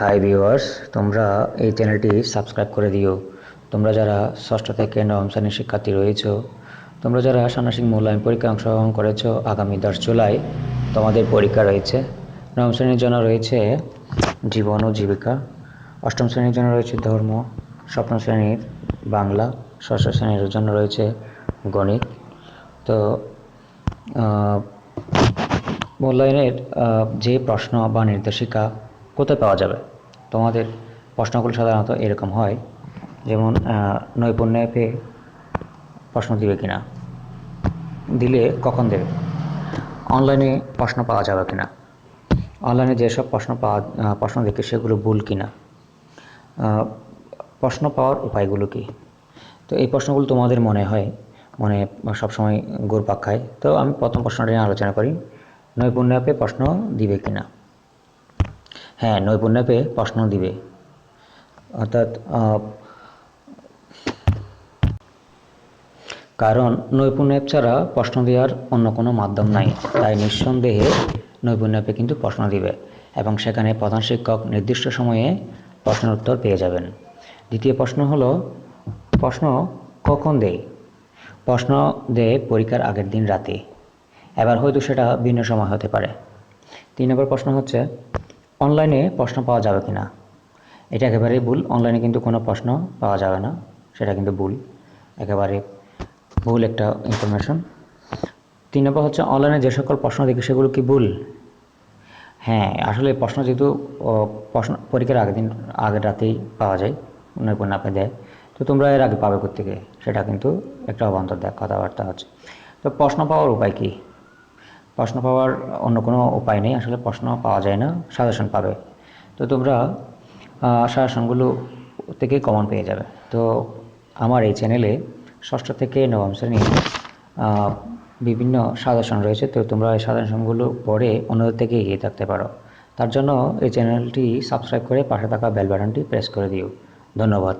Hi viewers তোমরা এই চ্যানেলটি সাবস্ক্রাইব করে দিও। তোমরা যারা ষষ্ঠ থেকে নবম শ্রেণির শিক্ষার্থী রয়েছো, তোমরা যারা ষান্মাসিক মূল্যায়ন পরীক্ষায় অংশগ্রহণ করেছ আগামী দশ জুলাই, তোমাদের পরীক্ষা রয়েছে। নবম শ্রেণির জন্য রয়েছে জীবন ও জীবিকা। অষ্টম শ্রেণির জন্য রয়েছে ধর্ম। সপ্তম শ্রেণির বাংলা। ষষ্ঠ শ্রেণির জন্য রয়েছে গণিত। তো মূল্যায়নের যে প্রশ্ন বা নির্দেশিকা কোথায় পাওয়া যাবে? তোমাদের প্রশ্নগুলো সাধারণত এরকম হয়, যেমন নৈপুণ্য পেয়ে প্রশ্ন দিবে কিনা? দিলে কখন দেবে? অনলাইনে প্রশ্ন পাওয়া যাবে কিনা? অনলাইনে যেসব প্রশ্ন পাওয়া প্রশ্ন দেখে সেগুলো ভুল কিনা? প্রশ্ন পাওয়ার উপায়গুলো কি? তো এই প্রশ্নগুলো তোমাদের মনে হয়, মনে সবসময় ঘুরপাক খায়। তো আমি প্রথম প্রশ্নটা নিয়ে আলোচনা করি, নৈপুণ্য অ্যাপে প্রশ্ন দিবে কিনা? হ্যাঁ নৈপুণ্য পেয়ে প্রশ্ন দিবে। অর্থাৎ কারণ নৈপুণ্য ছাড়া প্রশ্ন দেওয়ার অন্য কোনো মাধ্যম নাই। তাই নিঃসন্দেহে নৈপুণ্য অ্যাপে কিন্তু প্রশ্ন দিবে এবং সেখানে প্রধান শিক্ষক নির্দিষ্ট সময়ে প্রশ্নের উত্তর পেয়ে যাবেন। দ্বিতীয় প্রশ্ন হলো, প্রশ্ন কখন দেয়? প্রশ্ন দেয় পরীক্ষার আগের দিন রাতে। এবার হয়তো সেটা ভিন্ন সময় হতে পারে। তিন নম্বর প্রশ্ন হচ্ছে অনলাইনে প্রশ্ন পাওয়া যাবে কি না এটা একেবারেই ভুল। অনলাইনে কিন্তু কোনো প্রশ্ন পাওয়া যাবে না। সেটা কিন্তু ভুল। একেবারে ভুল একটা ইনফরমেশন তিন নম্বর হচ্ছে, অনলাইনে যে সকল প্রশ্ন দেখি, সেগুলো কি ভুল? হ্যাঁ আসলে প্রশ্ন যেহেতু প্রশ্ন পরীক্ষার আগের দিন, আগের রাতেই পাওয়া যায়। নৈপুণ্য আপনি দেয় তো তোমরা এর আগে পাবে কোথেকে সেটা কিন্তু একটা অবান্তর দেখ, কথাবার্তা হচ্ছে। তো প্রশ্ন পাওয়ার উপায় কী? প্রশ্ন পাওয়ার অন্য কোনো উপায় নেই। আসলে প্রশ্ন পাওয়া যায় না, সাজেশন পাবে। তো তোমরা সাজেশনগুলো থেকে কমন পেয়ে যাবে। তো আমার এই চ্যানেলে ষষ্ঠ থেকে নবম শ্রেণির বিভিন্ন সাজেশন রয়েছে। তো তোমরা এই সাজেশনগুলো পড়ে অন্যদের থেকে এগিয়ে থাকতে পারো। তার জন্য এই চ্যানেলটি সাবস্ক্রাইব করে পাশে থাকা বেল বাটনটি প্রেস করে দিও। ধন্যবাদ।